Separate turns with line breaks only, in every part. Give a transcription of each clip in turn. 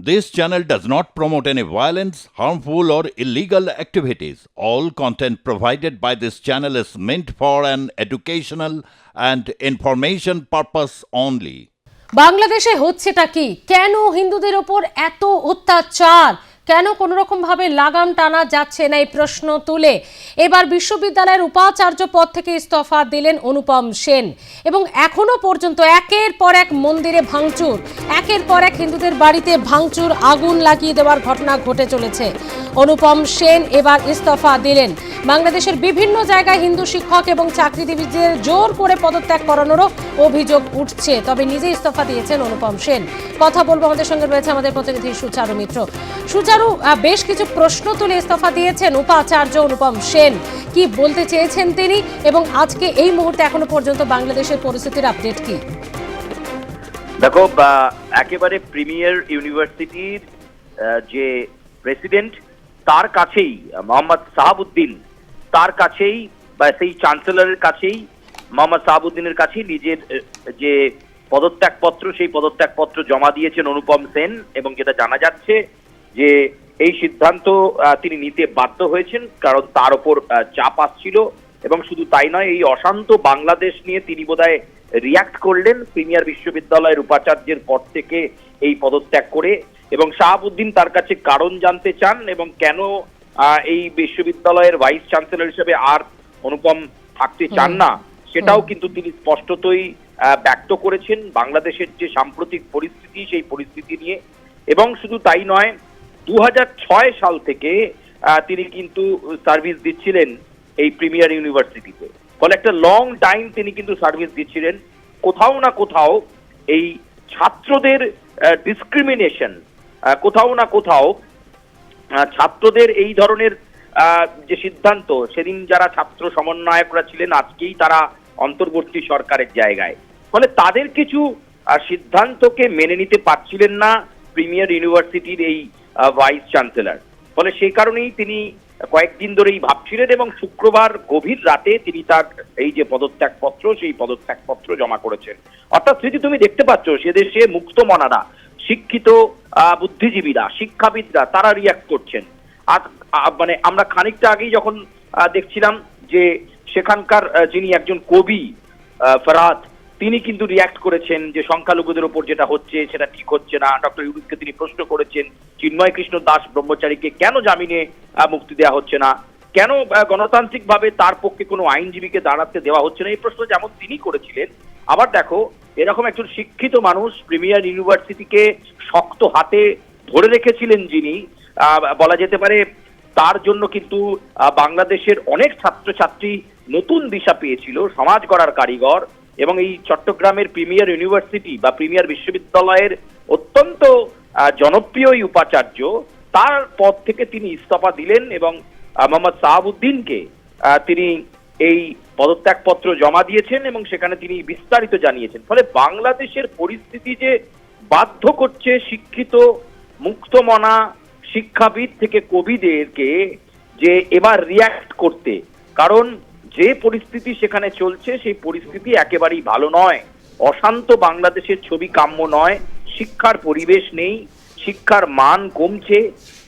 This channel does not promote any violence, harmful, or illegal activities. All content provided by this channel is meant for an educational and information purpose only.
বাংলাদেশে হচ্ছেটা কি কেন হিন্দুদের ওপর এত অত্যাচার কেন কোনো রকম ভাবে লাগাম টানা যাচ্ছে না এই প্রশ্ন তুলে? এবার বিশ্ববিদ্যালয়ের উপাচার্য পদ থেকে ইস্তফা দিলেন অনুপম সেন। এবং এখনও পর্যন্ত একের পর এক মন্দিরে ভাঙচুর, একের পর এক হিন্দুদের বাড়িতে ভাঙচুর, আগুন লাগিয়ে দেওয়ার ঘটনা ঘটে চলেছে। অনুপম সেন এবার ইস্তফা দিলেন। বাংলাদেশের বিভিন্ন জায়গায় হিন্দু শিক্ষক এবং চাকরিজীবীদের জোর করে পদত্যাগ করানোরও অভিযোগ উঠছে, তবে নিজে ইস্তফা দিয়েছেন অনুপম সেন। কথা বলব আমাদের সঙ্গে রয়েছে আমাদের প্রতিনিধি সুচারু মিত্র। সুচারু আহ, বেশ কিছু প্রশ্ন তুলে ইস্তফা দিয়েছেন উপাচার্য অনুপম সেন। কি বলতে চেয়েছেন তিনি? এবং আজকে এই মুহূর্তে এখনও পর্যন্ত বাংলাদেশের পরিস্থিতির আপডেট কি?
দেখো একেবারে প্রিমিয়ার ইউনিভার্সিটির যে প্রেসিডেন্ট তার কাছেই মোহাম্মদ সাহাবুদ্দিন তার কাছেই বা সেই চ্যান্সেলরের কাছেই মোহাম্মদ সাহাবুদ্দিনের কাছেই নিজের যে পদত্যাগপত্র সেই পদত্যাগপত্র জমা দিয়েছেন অনুপম সেন এবং যেটা জানা যাচ্ছে যে এই সিদ্ধান্ত তিনি নিতে বাধ্য হয়েছেন কারণ তার ওপর চাপ আসছিল। এবং শুধু তাই নয় এই অশান্ত বাংলাদেশ নিয়ে তিনি বোধহয় রিয়াক্ট করলেন প্রিমিয়ার বিশ্ববিদ্যালয়ের উপাচার্যের পদ থেকে এই পদত্যাগ করে। এবং শাহাবুদ্দিন তার কাছে কারণ জানতে চান এবং কেন আহ, এই বিশ্ববিদ্যালয়ের ভাইস চ্যান্সেলর হিসেবে আর অনুপম থাকতে চান না। সেটাও কিন্তু তিনি স্পষ্টতই আহ, ব্যক্ত করেছেন। বাংলাদেশের যে সাম্প্রতিক পরিস্থিতি সেই পরিস্থিতি নিয়ে। এবং শুধু তাই নয় দু হাজার ছয় সাল থেকে তিনি কিন্তু সার্ভিস দিচ্ছিলেন এই প্রিমিয়ার ইউনিভার্সিটিতে। ফলে একটা লং টাইম তিনি কিন্তু সার্ভিস দিচ্ছিলেন। কোথাও না কোথাও এই ছাত্রদের ডিসক্রিমিনেশন কোথাও না কোথাও ছাত্রদের এই ধরনের যে সিদ্ধান্ত, সেদিন যারা ছাত্র সমন্বয়করা ছিলেন, আজকেই তারা অন্তর্বর্তী সরকারের জায়গায়। ফলে তাদের কিছু সিদ্ধান্তকে মেনে নিতে পারছিলেন না প্রিমিয়ার ইউনিভার্সিটির এই ভাইস চ্যান্সেলর। ফলে সেই কারণেই তিনি কয়েকদিন ধরেই ভাবছিলেন এবং শুক্রবার গভীর রাতে তিনি তার এই যে পদত্যাগপত্র সেই পদত্যাগপত্র জমা করেছেন। অর্থাৎ স্মৃতি তুমি দেখতে পাচ্ছ সে দেশে মুক্ত মনারা শিক্ষিত বুদ্ধিজীবীরা শিক্ষাবিদরা তারা রিয়াক্ট করছেন। আর মানে আমরা খানিকটা আগেই যখন দেখছিলাম যে সেখানকার যিনি একজন কবি আহ, ফরহাদ তিনি কিন্তু রিয়াক্ট করেছেন যে সংখ্যালঘুদের উপর যেটা হচ্ছে সেটা ঠিক হচ্ছে না। ডক্টর ইউনুসকে তিনি প্রশ্ন করেছেন চিন্ময় কৃষ্ণ দাস ব্রহ্মচারীকে কেন জামিনে মুক্তি দেওয়া হচ্ছে না? কেন গণতান্ত্রিকভাবে তার পক্ষে কোনো আইনজীবীকে দাঁড়াতে দেওয়া হচ্ছে না? এই প্রশ্ন যেমন তিনি করেছিলেন, আবার দেখো, এরকম একজন শিক্ষিত মানুষ প্রিমিয়ার ইউনিভার্সিটিকে শক্ত হাতে ধরে রেখেছিলেন যিনি বলা যেতে পারে তার জন্য কিন্তু বাংলাদেশের অনেক ছাত্রছাত্রী নতুন দিশা পেয়েছিল, সমাজ গড়ার কারিগর। এবং এই চট্টগ্রামের প্রিমিয়ার ইউনিভার্সিটি বা প্রিমিয়ার বিশ্ববিদ্যালয়ের অত্যন্ত জনপ্রিয় উপাচার্য, তার পদ থেকে তিনি ইস্তফা দিলেন এবং মোহাম্মদ সাহাবুদ্দিনকে তিনি এই পদত্যাগপত্র জমা দিয়েছেন এবং সেখানে তিনি বিস্তারিত জানিয়েছেন। ফলে বাংলাদেশের পরিস্থিতি যে বাধ্য করছে শিক্ষিত, মুক্তমনা শিক্ষাবিদ থেকে কবিদেরকে যে এবার রিয়াক্ট করতে, কারণ যে পরিস্থিতি সেখানে চলছে সেই পরিস্থিতি একেবারেই ভালো নয়। অশান্ত বাংলাদেশের ছবি কাম্য নয় শিক্ষার পরিবেশ নেই শিক্ষার মান কমছে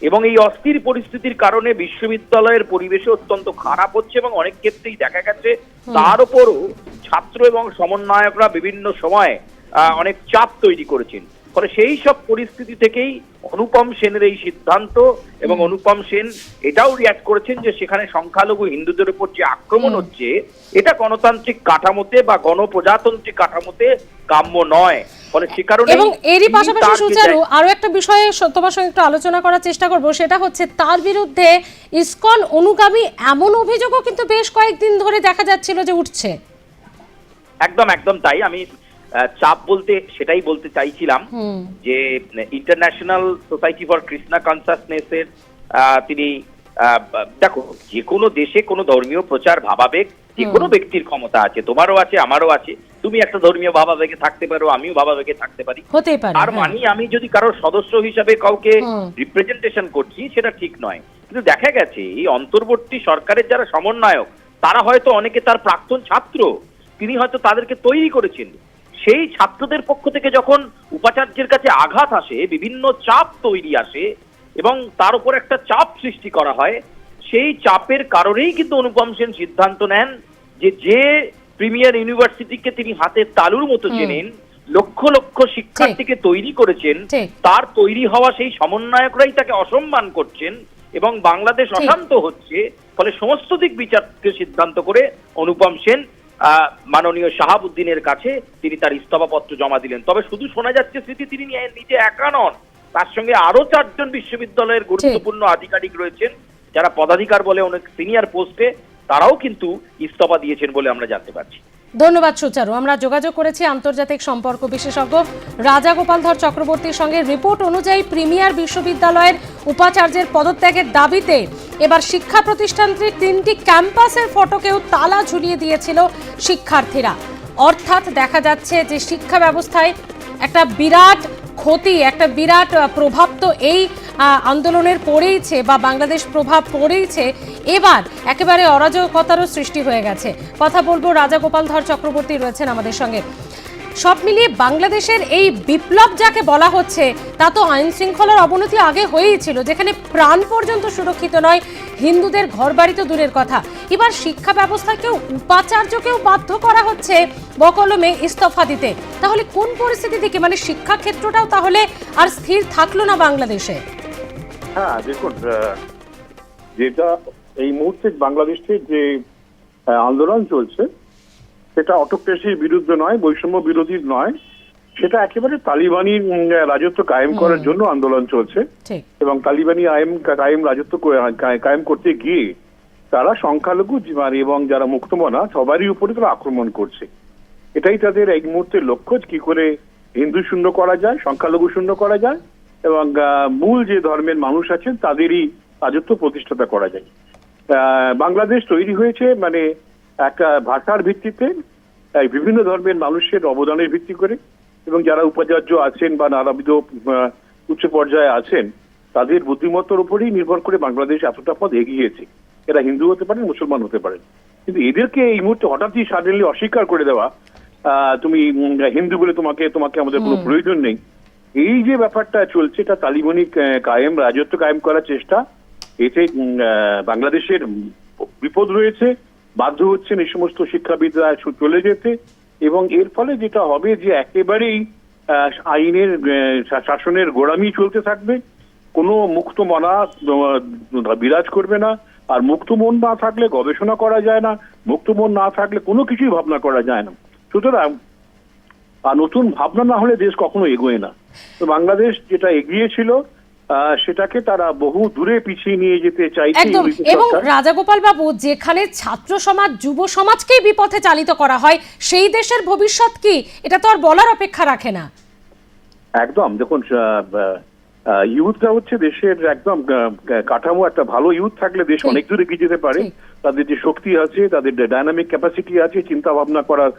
এবং এই অস্থির পরিস্থিতির কারণে বিশ্ববিদ্যালয়ের পরিবেশও অত্যন্ত খারাপ হচ্ছে এবং অনেক ক্ষেত্রেই দেখা গেছে তার উপরও ছাত্র এবং সমন্বয়করা বিভিন্ন সময় আহ, অনেক চাপ তৈরি করেছেন। ফলে সেই সব পরিস্থিতি থেকেই অনুপম সেনের এই সিদ্ধান্ত এবং অনুপম সেন এটাও রিয়াক্ট করেছেন যে সেখানে সংখ্যালঘু হিন্দুদের উপর যে আক্রমণ হচ্ছে এটা গণতান্ত্রিক কাঠামোতে বা গণপ্রজাতান্ত্রিক কাঠামোতে কাম্য নয়। ফলে সে কারণে
এবং এরই পাশাপাশি সুচারু আরও একটা বিষয়ে তোমার সঙ্গে একটু আলোচনা করার চেষ্টা করব সেটা হচ্ছে তার বিরুদ্ধে ইসকন অনুগামী এমন অভিযোগও কিন্তু বেশ কয়েকদিন ধরে দেখা যাচ্ছিল যে উঠছে।
একদম একদম তাই। আমি চাপ বলতে সেটাই বলতে চাইছিলাম যে ইন্টারন্যাশনাল সোসাইটি ফর কৃষ্ণা কনসাসনেসের তিনি দেখো যে কোনো দেশে কোনো ধর্মীয় প্রচার ভাবাবেগ যে কোনো ব্যক্তির ক্ষমতা আছে তোমারও আছে আমারও আছে তুমি একটা ধর্মীয় ভাবাবেগে থাকতে পারো আমিও ভাবাবেগে থাকতে পারি।
হতেই পারে
তার
হ্যাঁ।
মানে আমি যদি কারোর সদস্য হিসাবে কাউকে রিপ্রেজেন্টেশন করছি সেটা ঠিক নয়। কিন্তু দেখা গেছে এই অন্তর্বর্তী সরকারের যারা সমন্বয়ক তারা হয়তো অনেকে তার প্রাক্তন ছাত্র তিনি হয়তো তাদেরকে তৈরি করেছেন। সেই ছাত্রদের পক্ষ থেকে যখন উপাচার্যের কাছে আঘাত আসে বিভিন্ন চাপ তৈরি আসে এবং তার উপর একটা চাপ সৃষ্টি করা হয় সেই চাপের কারণেই কিন্তু অনুপম সেন সিদ্ধান্ত নেন যে যে প্রিমিয়ার ইউনিভার্সিটিকে তিনি হাতের তালুর মতো। চেনেন লক্ষ লক্ষ শিক্ষার্থীকে তৈরি করেছেন তার তৈরি হওয়া সেই সমন্বয়করাই তাকে অসম্মান করছেন এবং বাংলাদেশ অশান্ত হচ্ছে ফলে সমস্ত দিক বিচারকে সিদ্ধান্ত করে অনুপম সেন মাননীয় শাহাবুদ্দিনের কাছে তিনি তার ইস্তফাপত্র জমা দিলেন। তবে শুধু শোনা যাচ্ছে স্মৃতি তিনি নিজে একা নন। তার সঙ্গে আরও চারজন বিশ্ববিদ্যালয়ের গুরুত্বপূর্ণ আধিকারিক রয়েছেন যারা পদাধিকার বলে অনেক সিনিয়র পোস্টে তারাও কিন্তু ইস্তফা দিয়েছেন বলে আমরা জানতে পারছি।
ধন্যবাদ সুচারু। আমরা যোগাযোগ করেছি আন্তর্জাতিক সম্পর্ক বিশেষজ্ঞ রাজা গোপালধর চক্রবর্তীর সঙ্গে। রিপোর্ট অনুযায়ী প্রিমিয়ার বিশ্ববিদ্যালয়ের উপাচার্যের পদত্যাগের দাবিতে এবার শিক্ষা প্রতিষ্ঠানটির তিনটি ক্যাম্পাসের ফটোকেও তালা ঝুলিয়ে দিয়েছিল শিক্ষার্থীরা। অর্থাৎ দেখা যাচ্ছে যে শিক্ষা ব্যবস্থায় একটা বিরাট ক্ষতি, একটা বিরাট প্রভাব তো এই আন্দোলনের পড়েইছে বা বাংলাদেশ প্রভাব পড়েইছে। এবার একেবারে অরাজকতারও সৃষ্টি হয়ে গেছে। কথা বলব রাজা গোপাল ধর চক্রবর্তী রয়েছেন আমাদের সঙ্গে। সব মিলিয়ে বাংলাদেশের এই বিপ্লব যাকে বলা হচ্ছে, তা তো আইন শৃঙ্খলার অবনতি আগে হয়েই ছিল, যেখানে প্রাণ পর্যন্ত সুরক্ষিত নয়, হিন্দুদের ঘরবাড়ি তো দূরের কথা। এবার শিক্ষা ব্যবস্থাকেও, উপাচার্যকেও বাধ্য করা হচ্ছে বকলমে ইস্তফা দিতে। তাহলে কোন পরিস্থিতি থেকে? মানে শিক্ষা ক্ষেত্রটাও তাহলে আর স্থির থাকল না বাংলাদেশে?
হ্যাঁ দেখুন যেটা এই মুহূর্তে বাংলাদেশে যে আন্দোলন চলছে সেটা অটোক্রেসির বিরুদ্ধে নয় বৈষম্য বিরোধী নয়। সেটা একেবারে তালিবানি রাজত্ব কায়েম করার জন্য আন্দোলন চলছে। এবং তালিবানি আইন কায়েম রাজত্ব কায়েম করতে গিয়ে তারা সংখ্যালঘু এবং যারা মুক্তমনা সবারই উপরে তারা আক্রমণ করছে। এটাই তাদের এক মুহূর্তে লক্ষ্য কি করে হিন্দু শূন্য করা যায় সংখ্যালঘু শূন্য করা যায় এবং মূল যে ধর্মের মানুষ আছেন তাদেরই রাজত্ব প্রতিষ্ঠাতা করা যায়। আহ, বাংলাদেশ তৈরি হয়েছে মানে একটা ভাষার ভিত্তিতে বিভিন্ন ধর্মের মানুষের অবদানের ভিত্তি করে এবং যারা উপাচার্য আছেন বা নানাবিধ উচ্চ পর্যায়ে আছেন তাদের বুদ্ধিমত্তার উপরেই নির্ভর করে বাংলাদেশ এতটা পথ এগিয়েছে। এরা হিন্দু হতে পারেন মুসলমান হতে পারেন। কিন্তু এদেরকে এই মুহূর্তে হঠাৎই সাডেনলি অস্বীকার করে দেওয়া আহ, তুমি হিন্দু বলে তোমাকে তোমাকে আমাদের কোনো প্রয়োজন নেই। এই যে ব্যাপারটা চলছে এটা তালিবানি কায়েম রাজত্ব কায়েম করার চেষ্টা এতে বাংলাদেশের বিপদ রয়েছে। বাধ্য হচ্ছেন এই সমস্ত শিক্ষাবিদরা চলে যেতে এবং এর ফলে যেটা হবে যে একেবারেই আইনের শাসনের গোড়ামি চলতে থাকবে। কোনো মুক্ত মনা বিরাজ করবে না। আর মুক্ত মন না থাকলে গবেষণা করা যায় না। মুক্ত মন না থাকলে কোনো কিছুই ভাবনা করা যায় না। সুতরাং আর নতুন ভাবনা না হলে দেশ কখনো এগোয় না। তো বাংলাদেশ যেটা এগিয়েছিল সেটাকে তারা বহু দূরে পিছিয়ে নিয়ে যেতে চাইছে
একদম। এবং। রাজাগোপাল বাবু যেখানে ছাত্র সমাজ যুব সমাজকেই বিপথে চালিত করা হয় সেই দেশের ভবিষ্যৎ কি? এটা তো আর বলার অপেক্ষা রাখে না।
একদম। দেখুন ইউথটা হচ্ছে দেশের একদম কাঠামো একটা ভালো ইউথ থাকলে দেশ অনেক দূরে এগিয়ে যেতে পারে। তাদের যে শক্তি আছে তাদের ডাইনামিক ক্যাপাসিটি আছে চিন্তা ভাবনা করার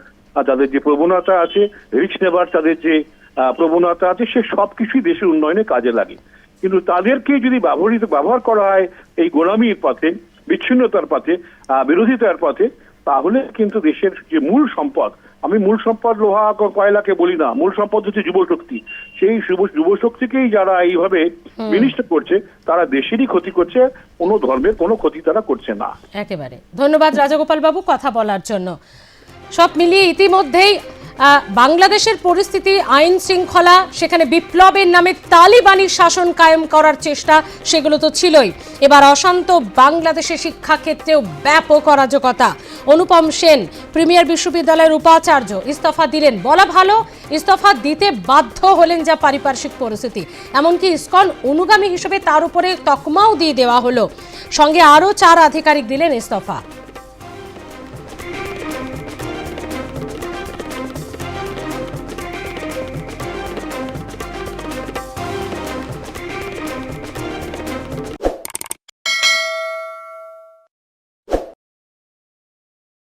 তাদের যে প্রবণতা আছে রিস্ক নেবার তাদের যে প্রবণতা আছে সে সবকিছুই দেশের উন্নয়নে কাজে লাগে। কিন্তু তাদেরকে যদি ব্যবহৃত ব্যবহার করা হয় এই গোলামির পথে বিচ্ছিন্নতার পথে বিরোধিতার পথে তাহলে কিন্তু দেশের যে মূল সম্পদ আমি মূল সম্পদ লোহা কয়লাকে বলি না মূল সম্পদ হচ্ছে যুবশক্তি। সেই যুবশক্তিকেই যারা এইভাবে বিনিষ্ট করছে তারা দেশেরই ক্ষতি করছে কোনো ধর্মের কোনো ক্ষতি তারা করছে না।
একেবারে। ধন্যবাদ রাজাগোপাল বাবু কথা বলার জন্য। সব মিলিয়ে ইতিমধ্যেই বাংলাদেশের পরিস্থিতি, আইন শৃঙ্খলা, সেখানে বিপ্লবের নামে তালিবানি শাসন কায়েম করার চেষ্টা, সেগুলো তো ছিলই। এবার অশান্ত বাংলাদেশের শিক্ষাক্ষেত্রেও ব্যাপক অরাজকতা। অনুপম সেন, প্রিমিয়ার বিশ্ববিদ্যালয়ের উপাচার্য, ইস্তফা দিলেন, বলা ভালো, ইস্তফা দিতে বাধ্য হলেন যা পারিপার্শ্বিক পরিস্থিতি। এমনকি ইসকন অনুগামী হিসেবে তার উপরে তকমাও দিয়ে দেওয়া হলো। সঙ্গে আরও চার আধিকারিক দিলেন ইস্তফা।